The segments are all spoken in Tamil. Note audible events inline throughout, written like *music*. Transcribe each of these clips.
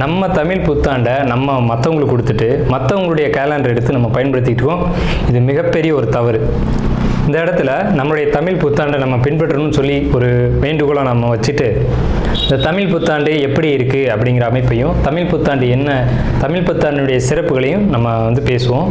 நம்ம தமிழ் புத்தாண்டை நம்ம மற்றவங்களுக்கு கொடுத்துட்டு மற்றவங்களுடைய கேலண்டர் எடுத்து நம்ம பயன்படுத்திக்கிட்டு இருக்கோம். இது மிகப்பெரிய ஒரு தவறு. இந்த இடத்துல நம்மளுடைய தமிழ் புத்தாண்டை நம்ம பின்பற்றணும்னு சொல்லி ஒரு வேண்டுகோளை நம்ம வச்சுட்டு இந்த தமிழ் புத்தாண்டு எப்படி இருக்குது அப்படிங்கிற அமைப்பையும் தமிழ் புத்தாண்டு என்ன தமிழ் புத்தாண்டுடைய சிறப்புகளையும் நம்ம வந்து பேசுவோம்.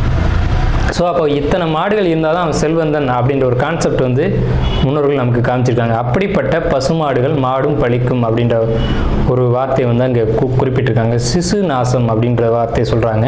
ஸோ அப்போ இத்தனை மாடுகள் இருந்தால் தான் அவன் செல்வந்தன் அப்படின்ற ஒரு கான்செப்ட் வந்து முன்னோர்கள் நமக்கு காமிச்சிருக்காங்க. அப்படிப்பட்ட பசுமாடுகள் மாடும் பழிக்கும் அப்படின்ற ஒரு வார்த்தை வந்து அங்கே கு குறிப்பிட்டிருக்காங்க. சிசு நாசம் அப்படின்ற வார்த்தையை சொல்கிறாங்க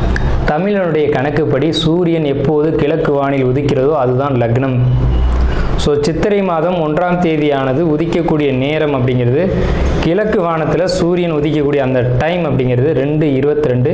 தமிழனுடைய கணக்குப்படி சூரியன் எப்போது கிழக்கு வானில் உதிக்கிறதோ அதுதான் லக்னம். ஸோ சித்திரை மாதம் ஒன்றாம் தேதியானது உதிக்கக்கூடிய நேரம் அப்படிங்கிறது கிழக்கு வானத்தில் சூரியன் உதிக்கக்கூடிய அந்த டைம் அப்படிங்கிறது ரெண்டு இருபத்தி ரெண்டு.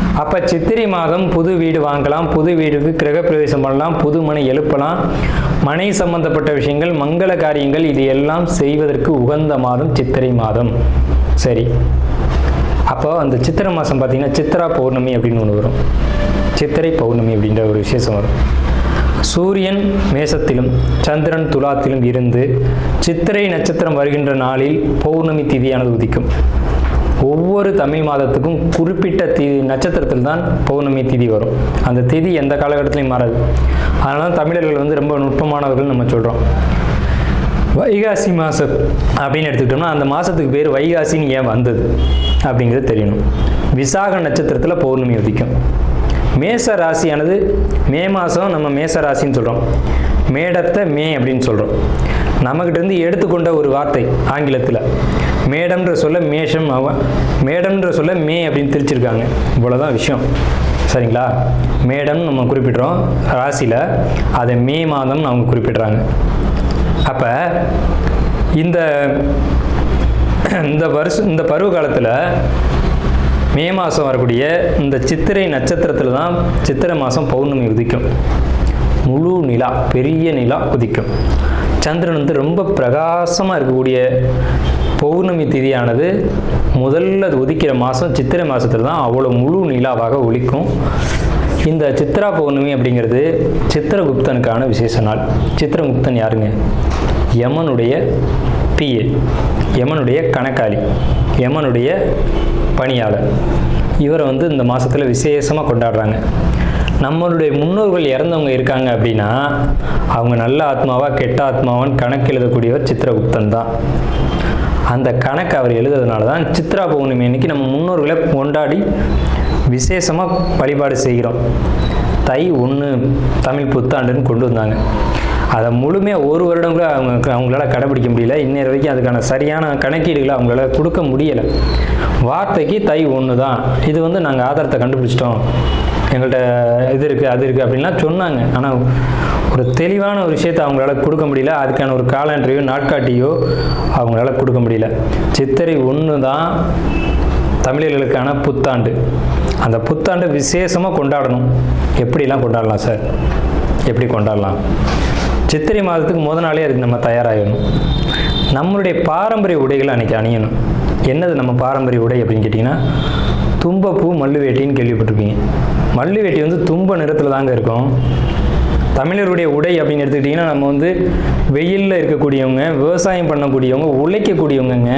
அப்போ சித்திரை மாதம் புது வீடு வாங்கலாம் புது வீடுக்கு கிரகப்பிரவேசம் பண்ணலாம் புது மனை எழுப்பலாம். மனை சம்பந்தப்பட்ட விஷயங்கள் மங்கள காரியங்கள் இது எல்லாம் செய்வதற்கு உகந்த மாதம் சித்திரை மாதம். சரி. அப்போ அந்த சித்திரை மாதம் பார்த்தீங்கன்னா சித்ரா பௌர்ணமி அப்படின்னு ஒன்று வரும். சித்திரை பௌர்ணமி அப்படின்ற ஒரு விசேஷம் வரும். சூரியன் மேசத்திலும் சந்திரன் துலாத்திலும் இருந்து சித்திரை நட்சத்திரம் வருகின்ற நாளில் பௌர்ணமி திதியானது உதிக்கும். ஒவ்வொரு தமிழ் மாதத்துக்கும் குறிப்பிட்ட தி நட்சத்திரத்தில் தான் பௌர்ணமி திதி வரும். அந்த திதி எந்த காலகட்டத்திலையும் மாறாது. அதனால தான் தமிழர்கள் வந்து ரொம்ப நுட்பமானவர்கள் நம்ம சொல்கிறோம் வைகாசி மாதம் அப்படின்னு எடுத்துக்கிட்டோம்னா அந்த மாதத்துக்கு பேர் வைகாசின்னு ஏன் வந்தது அப்படிங்கிறது தெரியணும். விசாக நட்சத்திரத்தில் பௌர்ணமி உதிக்கும். மேச ராசியானது மே மாதம் நம்ம மேச ராசின்னு சொல்கிறோம் மேடத்தை மே அப்படின்னு சொல்கிறோம் நம்மக்கிட்ட இருந்து எடுத்துக்கொண்ட ஒரு வார்த்தை ஆங்கிலத்தில். மேடம்ன்ற சொல்ல மேஷம் அவன் மேடம்ன்ற சொல்ல மே அப்படின்னு திரிச்சிருக்காங்க. இவ்வளோதான் விஷயம். சரிங்களா? மேடம் நம்ம குறிப்பிடுறோம். ராசியில் அதை மே மாதம்னு அவங்க குறிப்பிடுறாங்க. அப்போ இந்த இந்த வருஷம் இந்த பருவ காலத்தில் மே மாதம் வரக்கூடிய இந்த சித்திரை நட்சத்திரத்தில் தான் சித்திரை மாதம் பௌர்ணமி உதிக்கும். முழு நிலா பெரிய நிலா உதிக்கும். சந்திரன் வந்து ரொம்ப பிரகாசமாக இருக்கக்கூடிய பௌர்ணமி திதியானது முதல்ல உதிக்கிற மாதம் சித்திரை மாதத்தில் தான் அவ்வளோ முழு நிலாவாக ஒழிக்கும் இந்த சித்ரா பௌர்ணமி அப்படிங்கிறது சித்திரகுப்தனுக்கான விசேஷ நாள். சித்திரகுப்தன் யாருங்க? யமனுடைய பிஏ யமனுடைய கணக்காளி யமனுடைய பணியாளர். இவரை வந்து இந்த மாதத்தில் விசேஷமாக கொண்டாடுறாங்க. நம்மளுடைய முன்னோர்கள் இறந்தவங்க இருக்காங்க அப்படின்னா அவங்க நல்ல ஆத்மாவா கெட்ட ஆத்மாவான்னு கணக்கு எழுதக்கூடியவர் சித்திரகுப்தன் தான். அந்த கணக்கு அவர் எழுதுறதுனால தான் சித்ரா பௌர்ணமி அன்னைக்கு நம்ம முன்னோர்களை கொண்டாடி விசேஷமாக வழிபாடு செய்கிறோம். தை ஒன்று தமிழ் புத்தாண்டுன்னு கொண்டு வந்தாங்க. அதை முழுமையாக ஒரு வருடம் கூட அவங்க அவங்களால கடைபிடிக்க முடியல. இன்னொரு வரைக்கும் அதுக்கான சரியான கணக்கீடுகளை அவங்களால கொடுக்க முடியலை. வார்த்தைக்கு தை ஒன்று தான் இது வந்து நாங்கள் ஆதாரத்தை கண்டுபிடிச்சிட்டோம். எங்கள்கிட்ட இது இருக்குது அது இருக்குது அப்படின்லாம் சொன்னாங்க. ஆனால் ஒரு தெளிவான ஒரு விஷயத்தை அவங்களால கொடுக்க முடியல. அதுக்கான ஒரு காலண்டரையோ நாட்காட்டியோ அவங்களால கொடுக்க முடியல. சித்திரை ஒன்று தான் தமிழர்களுக்கான புத்தாண்டு. அந்த புத்தாண்டு விசேஷமாக கொண்டாடணும். எப்படிலாம் கொண்டாடலாம் சார்? எப்படி கொண்டாடலாம்? சித்திரை மாதத்துக்கு முத நாளே அதுக்கு நம்ம தயாராகணும். நம்மளுடைய பாரம்பரிய உடைகளை அன்றைக்கி அணியணும். என்னது நம்ம பாரம்பரிய உடை அப்படின்னு கேட்டிங்கன்னா தும்பப்பூ மல்லுவேட்டின்னு கேள்விப்பட்டிருப்பீங்க. மல்லு வேட்டி வந்து தும்ப நிறத்தில் தாங்க இருக்கும். தமிழருடைய உடை அப்படின்னு எடுத்துக்கிட்டிங்கன்னா நம்ம வந்து வெயிலில் இருக்கக்கூடியவங்க விவசாயம் பண்ணக்கூடியவங்க உழைக்கக்கூடியவங்கங்க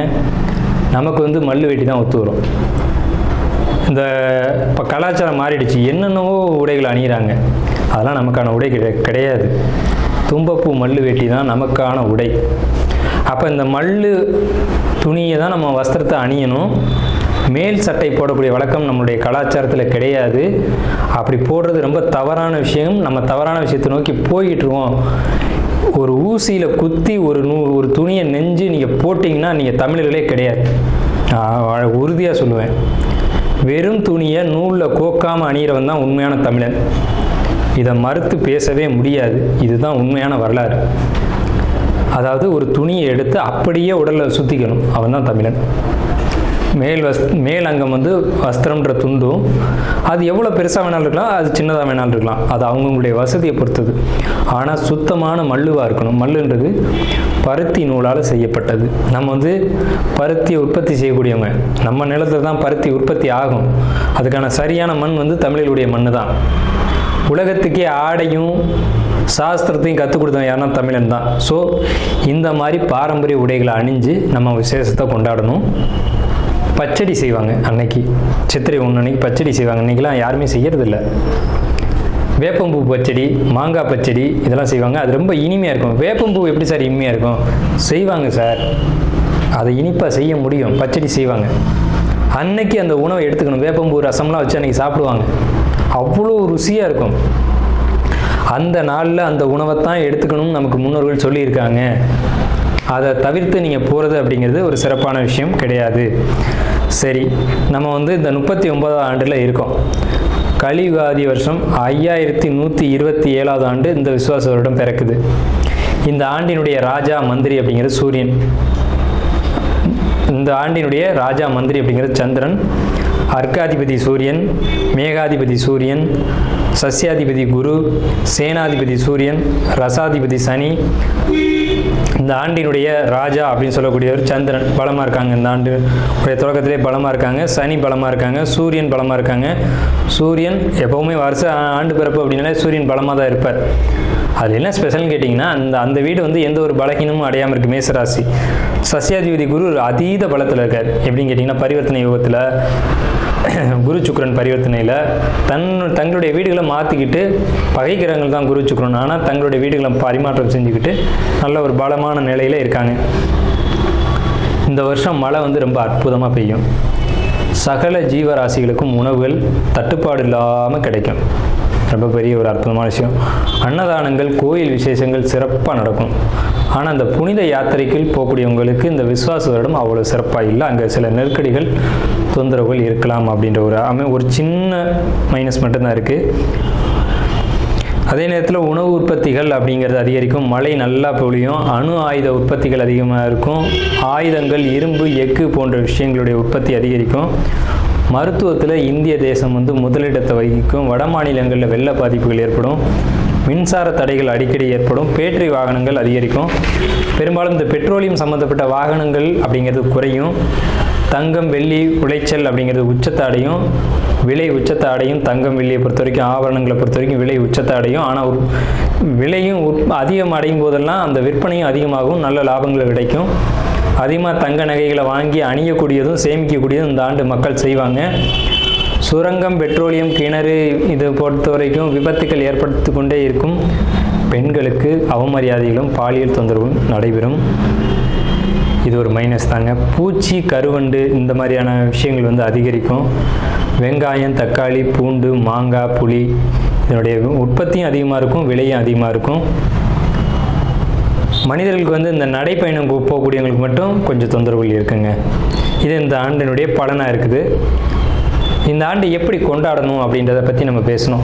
நமக்கு வந்து மல்லு வேட்டி தான் ஒத்து வரும். இந்த இப்போ கலாச்சாரம் மாறிடுச்சு. என்னென்னவோ உடைகள் அணிகிறாங்க அதெல்லாம் நமக்கான உடை கிடை கிடையாது. தும்பப்பூ மல்லு வேட்டி தான் நமக்கான உடை. அப்போ இந்த மல்லு துணியை தான் நம்ம வஸ்திரத்தை அணியணும். மேல் சட்டை போடக்கூடிய வழக்கம் நம்மளுடைய கலாச்சாரத்தில் கிடையாது. அப்படி போடுறது ரொம்ப தவறான விஷயம். நம்ம தவறான விஷயத்தை நோக்கி போய்கிட்டுருவோம் ஒரு ஊசியில் குத்தி ஒரு நூ ஒரு துணியை நெஞ்சு நீங்கள் போட்டிங்கன்னா நீங்கள் தமிழர்களே கிடையாது. நான் உறுதியாக சொல்லுவேன். வெறும் துணியை நூலில் கோக்காமல் அணிகிறவன் தான் உண்மையான தமிழன். இதை மறுத்து பேசவே முடியாது. இதுதான் உண்மையான வரலாறு. அதாவது ஒரு துணியை எடுத்து அப்படியே உடலில் சுற்றிக்கணும் அவன் தான் தமிழன். மேல் வஸ் மேல் அங்கம் வந்து வஸ்திரம்ன்ற துண்டும் அது எவ்வளோ பெருசாக வேணாலும் இருக்கலாம் அது சின்னதாக வேணாலும் இருக்கலாம். அது அவங்கவுங்களுடைய வசதியை பொறுத்தது. ஆனால் சுத்தமான மல்லுவாக இருக்கணும். மல்லுன்றது பருத்தி நூலால் செய்யப்பட்டது. நம்ம வந்து பருத்தியை உற்பத்தி செய்யக்கூடியவங்க. நம்ம நிலத்தில் தான் பருத்தி உற்பத்தி ஆகும். அதுக்கான சரியான மண் வந்து தமிழிலுடைய மண் தான் உலகத்துக்கே ஆடையும் சாஸ்திரத்தையும் கற்றுக் கொடுத்தவன் யாருன்னா தமிழன் தான். ஸோ இந்த மாதிரி பாரம்பரிய உடைகளை அணிஞ்சு நம்ம விசேஷத்தை கொண்டாடணும். பச்சடி செய்வாங்க அன்னைக்கு. சித்திரை ஒன்று அன்னைக்கு பச்சடி செய்வாங்க. அன்னைக்கெல்லாம் யாருமே செய்யறதில்ல. வேப்பம்பூ பச்சடி மாங்காய் பச்சடி இதெல்லாம் செய்வாங்க. அது ரொம்ப இனிமையாக இருக்கும். வேப்பம்பூ எப்படி சார் இனிமையாக இருக்கும்? செய்வாங்க சார். அதை இனிப்பாக செய்ய முடியும். பச்சடி செய்வாங்க. அன்னைக்கு அந்த உணவை எடுத்துக்கணும். வேப்பம்பூ ரசம்லாம் வச்சு அன்னைக்கு சாப்பிடுவாங்க. அவ்வளோ ருசியாக இருக்கும். அந்த நாளில் அந்த உணவை தான் எடுத்துக்கணும்னு நமக்கு முன்னோர்கள் சொல்லியிருக்காங்க. அதை தவிர்த்து நீங்கள் போகிறது அப்படிங்கிறது ஒரு சிறப்பான விஷயம் கிடையாது. சரி நம்ம வந்து இந்த முப்பத்தி ஒன்பதாவது ஆண்டில் இருக்கோம். கலியுகாதி வருஷம் ஐயாயிரத்தி நூற்றி இருபத்தி ஏழாவது ஆண்டு இந்த விசுவாச வருடம் பிறக்குது. இந்த ஆண்டினுடைய ராஜா மந்திரி அப்படிங்கிறது சூரியன். இந்த ஆண்டினுடைய ராஜா மந்திரி அப்படிங்கிறது சந்திரன். அர்க்காதிபதி சூரியன் மேகாதிபதி சூரியன் சஸ்யாதிபதி குரு சேனாதிபதி சூரியன் ரசாதிபதி சனி இந்த ஆண்டினுடைய ராஜா அப்படின்னு சொல்லக்கூடியவர் சந்திரன் பலமாக இருக்காங்க இந்த ஆண்டு. உடைய தொடக்கத்திலே பலமாக இருக்காங்க. சனி பலமாக இருக்காங்க. சூரியன் பலமாக இருக்காங்க. சூரியன் எப்போவுமே வருஷ ஆண்டு பிறப்பு அப்படின்னாலே சூரியன் பலமாக தான் இருப்பார். அது என்ன ஸ்பெஷல்னு கேட்டிங்கன்னா அந்த அந்த வீடு வந்து எந்த ஒரு பலகீனமும் அடையாமல் இருக்குது மேசராசி. சசியாதிபதி குரு அதீத பலத்தில் இருக்கார். எப்படின்னு கேட்டிங்கன்னா பரிவர்த்தனை யோகத்தில் *coughs* குரு சுக்கரன் பரிவர்த்தனையில் தன் தங்களுடைய வீடுகளை மாற்றிக்கிட்டு பகைக்கிறவங்கள் தான் குரு சுக்கரன். ஆனால் தங்களுடைய வீடுகளை பரிமாற்றம் செஞ்சுக்கிட்டு நல்ல ஒரு பலமான நிலையில் இருக்காங்க. இந்த வருஷம் மழை வந்து ரொம்ப அற்புதமாக பெய்யும். சகல ஜீவராசிகளுக்கும் உணவுகள் தட்டுப்பாடு இல்லாமல் கிடைக்கும். ரொம்ப பெரிய ஒரு அற்புதமான விஷயம். அன்னதானங்கள் கோயில் விசேஷங்கள் சிறப்பாக நடக்கும். ஆனால் அந்த புனித யாத்திரைக்குள் போகக்கூடியவங்களுக்கு இந்த விஸ்வாச வருடம் அவ்வளோ சிறப்பாக இல்லை. அங்கே சில நெருக்கடிகள் தொந்தரவுகள் இருக்கலாம் அப்படின்ற ஒரு அமை ஒரு சின்ன மைனஸ் மட்டும்தான் இருக்குது அதே நேரத்தில் உணவு உற்பத்திகள் அப்படிங்கிறது அதிகரிக்கும். மழை நல்லா பொழியும். அணு ஆயுத உற்பத்திகள் அதிகமாக இருக்கும். ஆயுதங்கள் இரும்பு எஃகு போன்ற விஷயங்களுடைய உற்பத்தி அதிகரிக்கும். மருத்துவத்தில் இந்திய தேசம் வந்து முதலிடத்தை வகிக்கும். வட மாநிலங்களில் வெள்ள பாதிப்புகள் ஏற்படும். மின்சார தடைகள் அடிக்கடி ஏற்படும் பேட்டரி வாகனங்கள் அதிகரிக்கும். பெரும்பாலும் இந்த பெட்ரோலியம் சம்மந்தப்பட்ட வாகனங்கள் அப்படிங்கிறது குறையும். தங்கம் வெள்ளி உளைச்சல் அப்படிங்கிறது உச்சத்தை அடையும் விலை உச்சத்தை அடையும் தங்கம் வெள்ளியை பொறுத்த வரைக்கும் ஆபரணங்களை பொறுத்த வரைக்கும் விலை உச்சத்தை அடையும் ஆனால் விலையும் உற்- அதிகம் அடையும் போதெல்லாம் அந்த விற்பனையும் அதிகமாகும் நல்ல லாபங்கள் கிடைக்கும். அதிகமாக தங்க நகைகளை வாங்கி அணியக்கூடியதும் சேமிக்கக்கூடியதும் இந்த ஆண்டு மக்கள் செய்வாங்க. சுரங்கம் பெட்ரோலியம் கிணறு இதை பொறுத்த வரைக்கும் விபத்துக்கள் ஏற்படுத்தி கொண்டே இருக்கும். பெண்களுக்கு அவமரியாதைகளும் பாலியல் தொந்தரவும் நடைபெறும். இது ஒரு மைனஸ் தாங்க. பூச்சி கருவண்டு இந்த மாதிரியான விஷயங்கள் வந்து அதிகரிக்கும். வெங்காயம் தக்காளி பூண்டு மாங்காய் புளி இதனுடைய உற்பத்தியும் அதிகமாக இருக்கும் விலையும் அதிகமாக இருக்கும். மனிதர்களுக்கு வந்து இந்த நடைப்பயணம் போகக்கூடியவங்களுக்கு மட்டும் கொஞ்சம் தொந்தரவுகள் இருக்குங்க. இது இந்த ஆண்டினுடைய பலனாக இருக்குது. இந்த ஆண்டு எப்படி கொண்டாடணும் அப்படின்றத பற்றி நம்ம பேசணும்.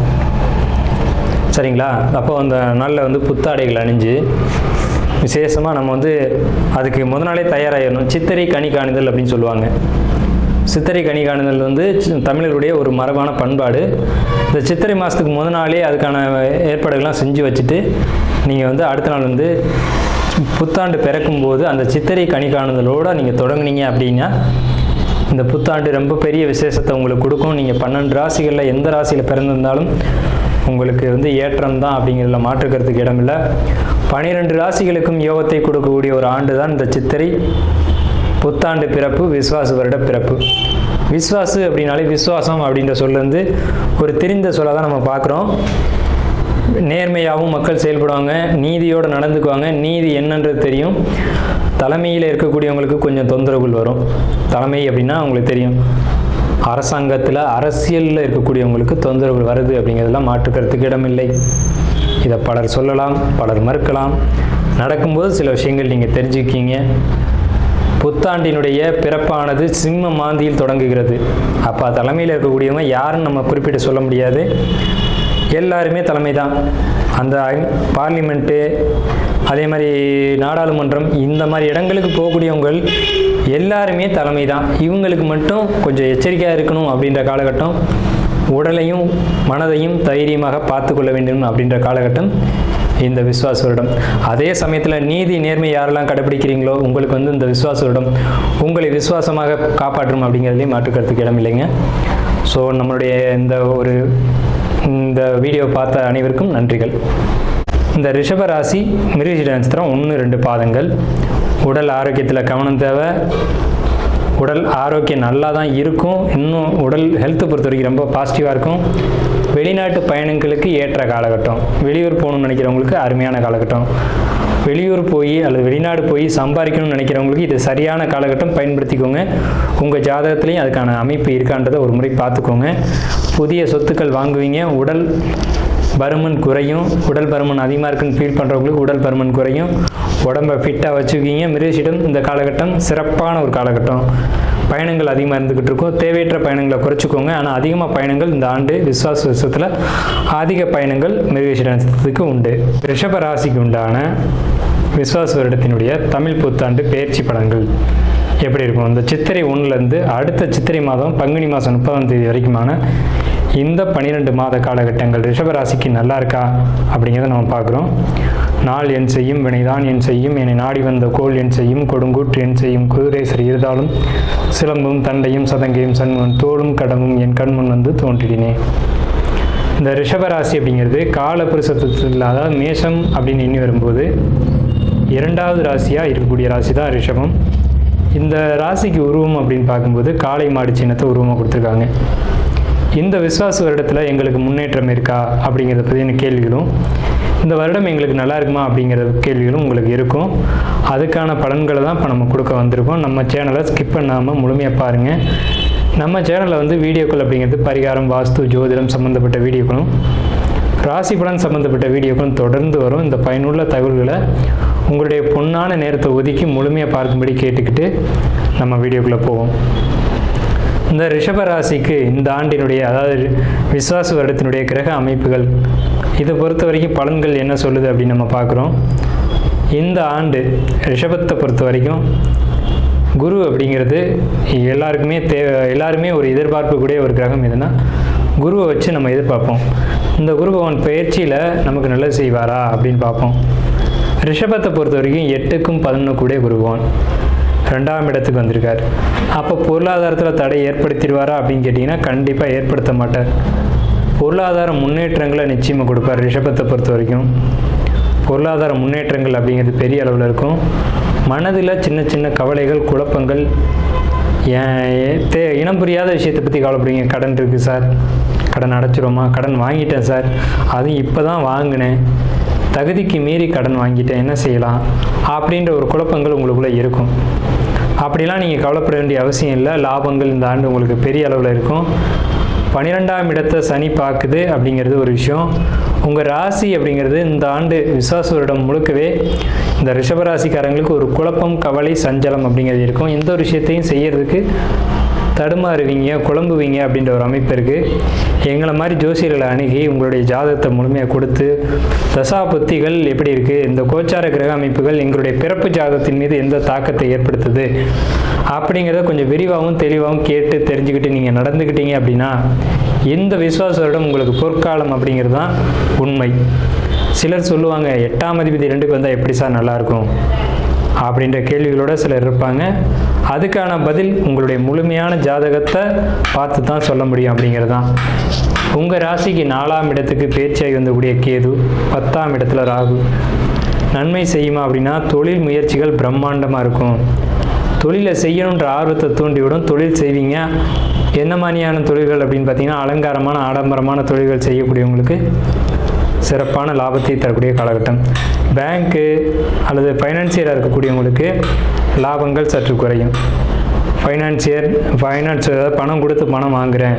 சரிங்களா? அப்போ அந்த நாளில் வந்து புத்தாடைகள் அணிஞ்சு விசேஷமாக நம்ம வந்து அதுக்கு முத நாளே தயாராகிடணும் சித்திரை கனி காணுதல் அப்படின்னு சொல்லுவாங்க. சித்திரை கனி காணுதல் வந்து தமிழருடைய ஒரு மரபான பண்பாடு. இந்த சித்திரை மாதத்துக்கு முத நாளே அதுக்கான ஏற்பாடுகள்லாம் செஞ்சு வச்சுட்டு நீங்கள் வந்து அடுத்த நாள் வந்து புத்தாண்டு பிறக்கும்போது அந்த சித்திரை கனி காணுதலோடு நீங்கள் தொடங்குனீங்க அப்படின்னா இந்த புத்தாண்டு ரொம்ப பெரிய விசேஷத்தை உங்களுக்கு கொடுக்கும். நீங்கள் பன்னெண்டு ராசிகளில் எந்த ராசியில் பிறந்திருந்தாலும் உங்களுக்கு வந்து ஏற்றம் தான் அப்படிங்கிறதுல மாற்றுக்கிறதுக்கு இடமில்லை. பனிரெண்டு ராசிகளுக்கும் யோகத்தை கொடுக்கக்கூடிய ஒரு ஆண்டு தான் இந்த சித்திரை. புத்தாண்டு பிறப்பு விஸ்வாச வருட பிறப்பு. விஸ்வாசு அப்படின்னாலே விஸ்வாசம் அப்படின்ற சொல்லேருந்து ஒரு தெரிந்த சொல்லாக தான் நம்ம பார்க்குறோம். நேர்மையாகவும் மக்கள் செயல்படுவாங்க நீதியோடு நடந்துக்குவாங்க. நீதி என்னன்றது தெரியும். தலைமையில் இருக்கக்கூடியவங்களுக்கு கொஞ்சம் தொந்தரவுகள் வரும். தலைமை அப்படின்னா அவங்களுக்கு தெரியும். அரசாங்கத்தில் அரசியலில் இருக்கக்கூடியவங்களுக்கு தொந்தரவுகள் வருது அப்படிங்கிறதெல்லாம் மாற்றுக்கிறதுக்கு இடமில்லை. இதை பலர் சொல்லலாம் பலர் மறுக்கலாம். நடக்கும்போது சில விஷயங்கள் நீங்கள் தெரிஞ்சுக்கிங்க. புத்தாண்டினுடைய பிறப்பானது சிம்ம மாந்தியில் தொடங்குகிறது. அப்போ தலைமையில் இருக்கக்கூடியவங்க யாருன்னு நம்ம குறிப்பிட்டு சொல்ல முடியாது. எல்லாருமே தலைமை தான் அந்த பார்லிமெண்ட்டு அதே மாதிரி நாடாளுமன்றம் இந்த மாதிரி இடங்களுக்கு போகக்கூடியவங்கள் எல்லாருமே தலைமை தான் இவங்களுக்கு மட்டும் கொஞ்சம் எச்சரிக்கையாக இருக்கணும் அப்படின்ற காலகட்டம் உடலையும் மனதையும் தைரியமாக பார்த்து கொள்ள வேண்டும் அப்படின்ற காலகட்டம் இந்த விஸ்வாச வருடம். அதே சமயத்தில் நீதி நேர்மை யாரெல்லாம் கடைபிடிக்கிறீங்களோ உங்களுக்கு வந்து இந்த விஸ்வாச வருடம் உங்களை விசுவாசமாக காப்பாற்றும் அப்படிங்கிறதுலேயும் மாற்றுக்கிறதுக்கு இடம் இல்லைங்க ஸோ நம்மளுடைய இந்த ஒரு இந்த வீடியோ பார்த்த அனைவருக்கும் நன்றிகள். இந்த ரிஷபராசி ராசி நட்சத்திரம் ஒன்று ரெண்டு பாதங்கள். உடல் ஆரோக்கியத்தில் கவனம் தேவை. உடல் ஆரோக்கியம் நல்லா தான் இருக்கும். இன்னும் உடல் ஹெல்த்தை பொறுத்த வரைக்கும் ரொம்ப பாசிட்டிவாக இருக்கும். வெளிநாட்டு பயணங்களுக்கு ஏற்ற காலகட்டம். வெளியூர் போகணும்னு நினைக்கிறவங்களுக்கு அருமையான காலகட்டம். வெளியூர் போய் அல்லது வெளிநாடு போய் சம்பாதிக்கணும்னு நினைக்கிறவங்களுக்கு இது சரியான காலகட்டம். பயன்படுத்திக்கோங்க. உங்கள் ஜாதகத்துலேயும் அதுக்கான அமைப்பு இருக்கான்றதை ஒரு முறை பார்த்துக்கோங்க. புதிய சொத்துக்கள் வாங்குவீங்க. உடல் பருமன் குறையும். உடல் பருமன் அதிகமாக இருக்குன்னு ஃபீல் பண்ணுறவங்களுக்கு உடல் பருமன் குறையும். உடம்பை ஃபிட்டாக வச்சுக்கிங்க. மிருகசிடம் இந்த காலகட்டம் சிறப்பான ஒரு காலகட்டம். பயணங்கள் அதிகமாக இருந்துக்கிட்டு இருக்கும். தேவையற்ற பயணங்களை குறைச்சிக்கோங்க. ஆனால் அதிகமாக பயணங்கள் இந்த ஆண்டு விஸ்வாச வருஷத்தில் அதிக பயணங்கள் மிருகசீரத்துக்கு உண்டு. ரிஷப ராசிக்கு உண்டான விஸ்வாச வருடத்தினுடைய தமிழ் புத்தாண்டு பயிற்சி படங்கள் எப்படி இருக்கும்? இந்த சித்திரை ஒன்றுலேருந்து அடுத்த சித்திரை மாதம் பங்குனி மாதம் முப்பதாம் தேதி வரைக்குமான இந்த பன்னிரெண்டு மாத காலகட்டங்கள் ரிஷபராசிக்கு நல்லா இருக்கா? அப்படிங்கிறத நம்ம பார்க்குறோம். நாள் என் செய்யும் வினைதான் என் செய்யும். என்னை நாடி வந்த கோல் என் செய்யும். கொடுங்கூற்று என் செய்யும். குதிரேசர் இருந்தாலும் சிலம்பும் தண்டையும் சதங்கையும் சண்முன் தோளும் கடமும் என் கண்முன் வந்து தோன்றினேன் இந்த ரிஷபராசி அப்படிங்கிறது காலபுருஷத்தில் இல்லாத மேஷம் அப்படின்னு எண்ணி வரும்போது இரண்டாவது ராசியாக இருக்கக்கூடிய ராசி தான் ரிஷபம். இந்த ராசிக்கு உருவம் அப்படின்னு பார்க்கும்போது காளை மாடு சின்னத்தை உருவமாக கொடுத்துருக்காங்க. இந்த விஸ்வாச வருடத்தில் எங்களுக்கு முன்னேற்றம் இருக்கா அப்படிங்கிறத பற்றின கேள்விகளும்? இந்த வருடம் எங்களுக்கு நல்லா இருக்குமா அப்படிங்கிற கேள்விகளும் உங்களுக்கு இருக்கும். அதுக்கான பலன்களை தான் இப்போ நம்ம கொடுக்க வந்திருக்கோம். நம்ம சேனலை ஸ்கிப் பண்ணாமல் முழுமையாக பாருங்கள் நம்ம சேனலில் வந்து வீடியோக்கள் அப்படிங்கிறது பரிகாரம் வாஸ்து ஜோதிடம் சம்மந்தப்பட்ட வீடியோக்களும் ராசி பலன் சம்மந்தப்பட்ட வீடியோக்களும் தொடர்ந்து வரும். இந்த பயனுள்ள தகவல்களை உங்களுடைய பொன்னான நேரத்தை ஒதுக்கி முழுமையாக பார்க்கும்படி கேட்டுக்கிட்டு நம்ம வீடியோக்குள்ளே போவோம். இந்த ரிஷபராசிக்கு இந்த ஆண்டினுடைய அதாவது விஸ்வாச வருடத்தினுடைய கிரக அமைப்புகள் இதை பொறுத்த வரைக்கும் பலன்கள் என்ன சொல்லுது அப்படின்னு நம்ம பார்க்குறோம். இந்த ஆண்டு ரிஷபத்தை பொறுத்த வரைக்கும் குரு அப்படிங்கிறது எல்லாருக்குமே தே எல்லாருமே ஒரு எதிர்பார்க்கக்கூடிய ஒரு கிரகம் எதுனா குருவை வச்சு நம்ம எதிர்பார்ப்போம். இந்த குரு பகவான் பயிற்சியில் நமக்கு நல்லது செய்வாரா அப்படின்னு பார்ப்போம். ரிஷபத்தை பொறுத்த வரைக்கும் எட்டுக்கும் பதினொன்று கூட குரு பகவான். ரெண்டாம் இடத்துக்கு வந்திருக்கார். அப்போ பொருளாதாரத்தில் தடை ஏற்படுத்திடுவாரா அப்படின்னு கேட்டிங்கன்னா கண்டிப்பாக ஏற்படுத்த மாட்டார். பொருளாதார முன்னேற்றங்களை நிச்சயமாக கொடுப்பார் ரிஷபத்தை பொறுத்த வரைக்கும். பொருளாதார முன்னேற்றங்கள் அப்படிங்கிறது பெரிய அளவில் இருக்கும். மனதில் சின்ன சின்ன கவலைகள் குழப்பங்கள் ஏன் தே இனம் புரியாத விஷயத்தை பற்றி கவலைப்படுங்க கடன் இருக்குது சார். கடன் அடைச்சிருவோமா? கடன் வாங்கிட்டேன் சார். அதுவும் இப்போ தான் வாங்கினேன். தகுதிக்கு மீறி கடன் வாங்கிட்டேன் என்ன செய்யலாம்? அப்படின்ற ஒரு குழப்பங்கள் உங்களுக்குள்ளே இருக்கும். அப்படிலாம் நீங்கள் கவலைப்பட வேண்டிய அவசியம் இல்லை. லாபங்கள் இந்த ஆண்டு உங்களுக்கு பெரிய அளவில் இருக்கும். பன்னிரெண்டாம் இடத்தை சனி பார்க்குது அப்படிங்கிறது ஒரு விஷயம். உங்கள் ராசி அப்படிங்கிறது இந்த ஆண்டு விசுவாச வருடம் முழுக்கவே இந்த ரிஷபராசிக்காரங்களுக்கு ஒரு குழப்பம் கவலை சஞ்சலம் அப்படிங்கிறது இருக்கும். எந்த ஒரு விஷயத்தையும் செய்கிறதுக்கு தடுமாறுவீங்க குழம்புவீங்க அப்படின்ற ஒரு அமைப்பு இருக்குது எங்களை மாதிரி ஜோசியர்களை அணுகி உங்களுடைய ஜாதகத்தை முழுமையாக கொடுத்து தசா புத்திகள் எப்படி இருக்குது இந்த கோச்சார கிரக அமைப்புகள் எங்களுடைய பிறப்பு ஜாதகத்தின் மீது எந்த தாக்கத்தை ஏற்படுத்துது அப்படிங்கிறத கொஞ்சம் விரிவாகவும் தெளிவாகவும் கேட்டு தெரிஞ்சுக்கிட்டு நீங்கள் நடந்துக்கிட்டீங்க அப்படின்னா இந்த விசுவாசரிடம் உங்களுக்கு பொற்காலம் அப்படிங்கிறது தான் உண்மை. சிலர் சொல்லுவாங்க எட்டாம் அதிபதி ரெண்டுக்கு வந்தால் எப்படி சார் நல்லாயிருக்கும் அப்படின்ற கேள்விகளோட சிலர் இருப்பாங்க. அதுக்கான பதில் உங்களுடைய முழுமையான ஜாதகத்தை பார்த்து தான் சொல்ல முடியும் அப்படிங்கிறது தான் உங்கள் ராசிக்கு நாலாம் இடத்துக்கு பேச்சாகி வந்தக்கூடிய கேது பத்தாம் இடத்துல ராகு. நன்மை செய்யுமா அப்படின்னா தொழில் முயற்சிகள் பிரம்மாண்டமாக இருக்கும். தொழிலை செய்யணுன்ற ஆர்வத்தை தூண்டிவிடும். தொழில் செய்வீங்க. என்ன மாதிரியான தொழில்கள் அப்படின்னு பார்த்தீங்கன்னா அலங்காரமான ஆடம்பரமான தொழில்கள் செய்யக்கூடியவங்களுக்கு சிறப்பான லாபத்தை தரக்கூடிய காலகட்டம். பேங்க்கு அல்லது ஃபைனான்சியராக இருக்கக்கூடியவங்களுக்கு லாபங்கள் சற்று குறையும். ஃபைனான்சியர் ஃபைனான்ஸ் ஏதாவது பணம் கொடுத்து பணம் வாங்குகிறேன்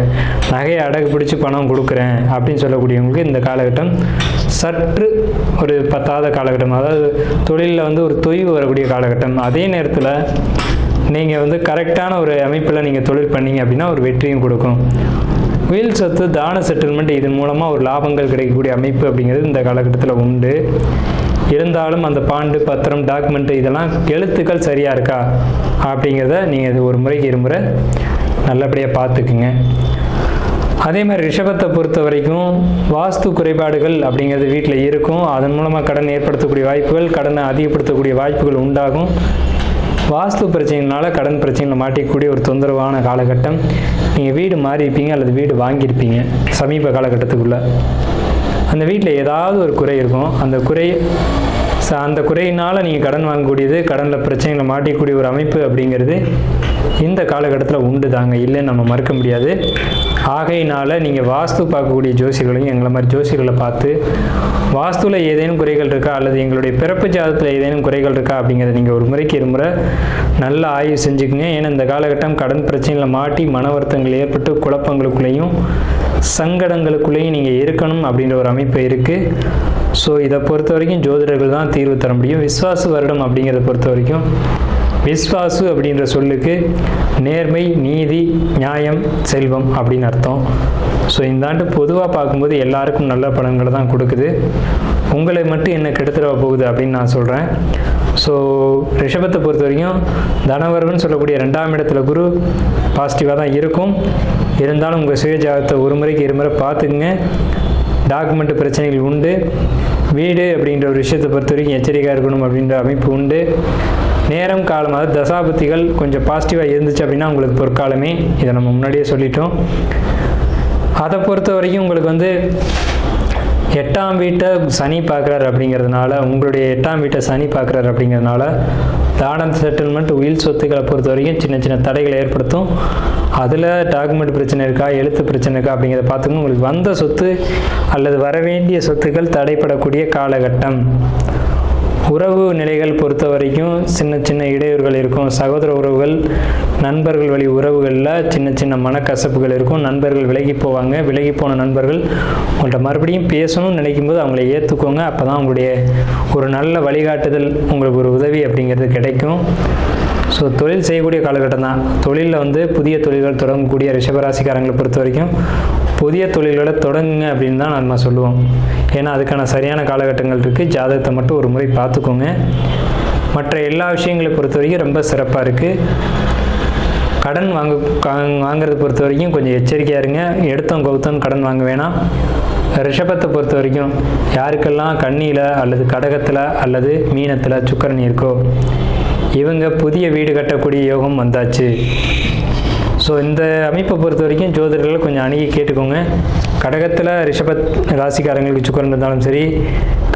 நகையை அடகு பிடிச்சி பணம் கொடுக்குறேன் அப்படின்னு சொல்லக்கூடியவங்களுக்கு இந்த காலகட்டம் சற்று ஒரு பத்தாத காலகட்டம். அதாவது தொழிலில் வந்து ஒரு தொய்வு வரக்கூடிய காலகட்டம். அதே நேரத்தில் நீங்கள் வந்து கரெக்டான ஒரு அமைப்பில் நீங்கள் தொழில் பண்ணீங்க அப்படின்னா ஒரு வெற்றியும் கொடுக்கும். உயில் சொத்து தான செட்டில்மெண்ட் இதன் மூலமாக ஒரு லாபங்கள் கிடைக்கக்கூடிய அமைப்பு அப்படிங்கிறது இந்த காலகட்டத்தில் உண்டு. இருந்தாலும் அந்த பாண்டு பத்திரம் டாக்குமெண்ட் இதெல்லாம் எழுத்துக்கள் சரியாக இருக்கா அப்படிங்கிறத நீங்கள் இது ஒரு முறைக்கு இருமுறை நல்லபடியாக பார்த்துக்குங்க. அதே மாதிரி ரிஷபத்தை பொறுத்த வரைக்கும் வாஸ்து குறைபாடுகள் அப்படிங்கிறது வீட்டில் இருக்கும். அதன் மூலமாக கடன் ஏற்படுத்தக்கூடிய வாய்ப்புகள் கடனை அதிகப்படுத்தக்கூடிய வாய்ப்புகள் உண்டாகும். வாஸ்து பிரச்சனைனால கடன் பிரச்சனையில் மாட்டிக்கக்கூடிய ஒரு தொந்தரவான காலகட்டம். நீங்கள் வீடு மாறி இருப்பீங்க அல்லது வீடு வாங்கியிருப்பீங்க சமீப காலகட்டத்துக்குள்ளே. அந்த வீட்டில் ஏதாவது ஒரு குறை இருக்கும். அந்த குறை அந்த குறையினால் நீங்கள் கடன் வாங்கக்கூடியது கடனில் பிரச்சனைகளை மாட்டிக்கூடிய ஒரு அமைப்பு அப்படிங்கிறது இந்த காலகட்டத்தில் உண்டு தாங்க இல்லைன்னு நம்ம மறுக்க முடியாது. ஆகையினால் நீங்கள் வாஸ்து பார்க்கக்கூடிய ஜோசியர்களையும் எங்களை மாதிரி ஜோசியர்களை பார்த்து வாஸ்துவில் ஏதேனும் குறைகள் இருக்கா? அல்லது எங்களுடைய பிறப்பு ஜாதத்தில் ஏதேனும் குறைகள் இருக்கா? அப்படிங்கிறத நீங்கள் ஒரு முறைக்கு இருமுறை நல்ல ஆய்வு செஞ்சுக்கங்க. ஏன்னா இந்த காலகட்டம் கடன் பிரச்சனையில் மாட்டி மன வருத்தங்கள் ஏற்பட்டு குழப்பங்களுக்குள்ளேயும் சங்கடங்களுக்குள்ளேயும் நீங்கள் இருக்கணும் அப்படின்ற ஒரு அமைப்பு இருக்குது ஸோ இதை பொறுத்த வரைக்கும் ஜோதிடர்கள் தான் தீர்வு தர முடியும். விஸ்வாச வருடம் அப்படிங்கிறத பொறுத்த வரைக்கும் விஸ்வாசு அப்படின்ற சொல்லுக்கு நேர்மை நீதி நியாயம் செல்வம் அப்படின்னு அர்த்தம். ஸோ இந்த ஆண்டு பொதுவாக பார்க்கும்போது எல்லாருக்கும் நல்ல பலன்களை தான் கொடுக்குது. உங்களை மட்டும் என்ன கெடுத்துட போகுது அப்படின்னு நான் சொல்கிறேன் ஸோ ரிஷபத்தை பொறுத்த வரைக்கும் தனவரவன் சொல்லக்கூடிய ரெண்டாம் இடத்துல குரு பாசிட்டிவாக தான் இருக்கும். இருந்தாலும் உங்கள் சுயஜாதத்தை ஒரு முறைக்கு இருமுறை பார்த்துக்குங்க. டாக்குமெண்ட் பிரச்சனைகள் உண்டு. வீடு அப்படின்ற ஒரு விஷயத்தை பொறுத்த வரைக்கும் எச்சரிக்கையாக இருக்கணும் அப்படின்ற அமைப்பு உண்டு. நேரம் காலம் அதாவது தசாபுத்திகள் கொஞ்சம் பாசிட்டிவாக இருந்துச்சு அப்படின்னா உங்களுக்கு பொற்காலமே இதை நம்ம முன்னாடியே சொல்லிட்டோம். அதை பொறுத்த வரைக்கும் உங்களுக்கு வந்து எட்டாம் வீட்டை சனி பார்க்குறாரு அப்படிங்கிறதுனால உங்களுடைய எட்டாம் வீட்டை சனி பார்க்குறாரு அப்படிங்கிறதுனால தானம் செட்டில்மெண்ட் உயில் சொத்துக்களை பொறுத்த வரைக்கும் சின்ன சின்ன தடைகளை ஏற்படுத்தும். அதில் டாக்குமெண்ட் பிரச்சனை இருக்கா எழுத்து பிரச்சனை இருக்கா அப்படிங்கிறத பார்த்துக்கணும். உங்களுக்கு வந்த சொத்து அல்லது வர வேண்டிய சொத்துக்கள் தடைப்படக்கூடிய காலகட்டம். உறவு நிலைகள் பொறுத்த வரைக்கும் சின்ன சின்ன இடையூறுகள் இருக்கும். சகோதர உறவுகள் நண்பர்கள் வழி உறவுகளில் சின்ன சின்ன மனக்கசப்புகள் இருக்கும். நண்பர்கள் விலகி போவாங்க. விலகி போன நண்பர்கள் உங்கள்கிட்ட மறுபடியும் பேசணும்னு நினைக்கும் போது அவங்கள ஏற்றுக்கோங்க அப்போ தான் உங்களுடைய ஒரு நல்ல வழிகாட்டுதல் உங்களுக்கு ஒரு உதவி அப்படிங்கிறது கிடைக்கும். ஸோ தொழில் செய்யக்கூடிய காலகட்டம் தான். தொழிலில் வந்து புதிய தொழில்கள் தொடங்கக்கூடிய ரிஷபராசிக்காரங்களை பொறுத்த வரைக்கும் புதிய தொழில்களை தொடங்குங்க அப்படின்னு தான் நம்ம சொல்லுவோம். ஏன்னா அதுக்கான சரியான காலகட்டங்கள் இருக்குது ஜாதகத்தை மட்டும் ஒரு முறை பார்த்துக்கோங்க. மற்ற எல்லா விஷயங்களை பொறுத்த வரைக்கும் ரொம்ப சிறப்பாக இருக்குது கடன் வாங்க கா- பொறுத்த வரைக்கும் கொஞ்சம் எச்சரிக்கையாக இருங்க. எடுத்தோம் கவுத்தோம் கடன் வாங்க வேணாம். ரிஷபத்தை பொறுத்த வரைக்கும் யாருக்கெல்லாம் கண்ணியில் அல்லது கடகத்தில் அல்லது மீனத்தில் சுக்கரன் இருக்கோ இவங்க புதிய வீடு கட்டக்கூடிய யோகம் வந்தாச்சு. ஸோ இந்த அமைப்பை பொறுத்த வரைக்கும் ஜோதிடர்களை கொஞ்சம் அணுகி கேட்டுக்கோங்க. கடகத்தில் ரிஷபத் ராசிக்காரங்களுக்கு சுக்கரன் இருந்தாலும் சரி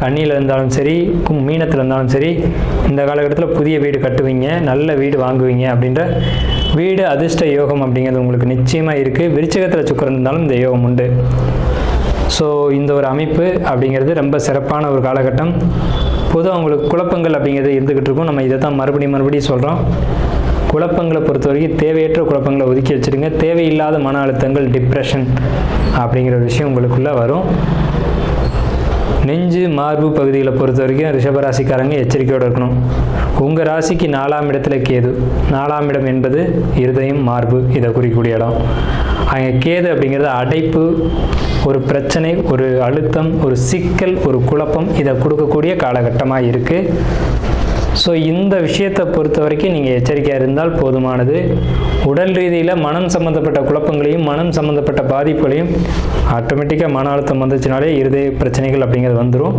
கண்ணியில் இருந்தாலும் சரி கும் மீனத்தில் இருந்தாலும் சரி இந்த காலகட்டத்தில் புதிய வீடு கட்டுவீங்க நல்ல வீடு வாங்குவீங்க அப்படின்ற வீடு அதிர்ஷ்ட யோகம் அப்படிங்கிறது உங்களுக்கு நிச்சயமாக இருக்குது விருச்சகத்தில் சுக்கரன் இருந்தாலும் இந்த யோகம் உண்டு. ஸோ இந்த ஒரு அமைப்பு அப்படிங்கிறது ரொம்ப சிறப்பான ஒரு காலகட்டம். பொதுவாக அவங்களுக்கு குழப்பங்கள் அப்படிங்கிறது இருந்துக்கிட்டு இருக்கும். நம்ம இதை தான் மறுபடியும் மறுபடியும் சொல்கிறோம் குழப்பங்களை பொறுத்த வரைக்கும் தேவையற்ற குழப்பங்களை ஒதுக்கி வச்சுருங்க. தேவையில்லாத மன அழுத்தங்கள் டிப்ரெஷன் அப்படிங்கிற விஷயம் உங்களுக்குள்ளே வரும். நெஞ்சு மார்பு பகுதிகளை பொறுத்த வரைக்கும் ரிஷபராசிக்காரங்க எச்சரிக்கையோடு இருக்கணும். உங்கள் ராசிக்கு நாலாம் இடத்துல கேது. நாலாம் இடம் என்பது இருதயம் மார்பு இதை குறிக்கக்கூடிய இடம். அங்கே கேது அப்படிங்கிறது அடைப்பு ஒரு பிரச்சனை ஒரு அழுத்தம் ஒரு சிக்கல் ஒரு குழப்பம் இதை கொடுக்கக்கூடிய காலகட்டமாக இருக்குது ஸோ இந்த விஷயத்தை பொறுத்த வரைக்கும் நீங்கள் எச்சரிக்கையாக இருந்தால் போதுமானது. உடல் ரீதியில் மனம் சம்மந்தப்பட்ட குழப்பங்களையும் மனம் சம்மந்தப்பட்ட பாதிப்புகளையும் ஆட்டோமேட்டிக்காக மன அழுத்தம் வந்துச்சுனாலே இருதய பிரச்சனைகள் அப்படிங்கிறது வந்துடும்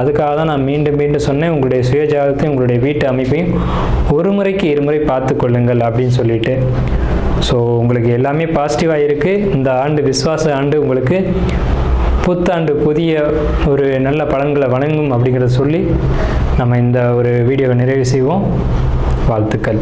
அதுக்காக தான் நான் மீண்டும் மீண்டும் சொன்னேன். உங்களுடைய சுயஜாதத்தையும் உங்களுடைய வீட்டு அமைப்பையும் ஒரு முறைக்கு இருமுறை பார்த்து கொள்ளுங்கள் அப்படின்னு சொல்லிட்டு. ஸோ உங்களுக்கு எல்லாமே பாசிட்டிவாக இருக்குது இந்த ஆண்டு விஸ்வாச ஆண்டு உங்களுக்கு புத்தாண்டு புதிய ஒரு நல்ல பலன்களை வழங்கும் அப்படிங்கிறத சொல்லி நம்ம இந்த ஒரு வீடியோவை நிறைவு செய்வோம். வாழ்த்துக்கள்.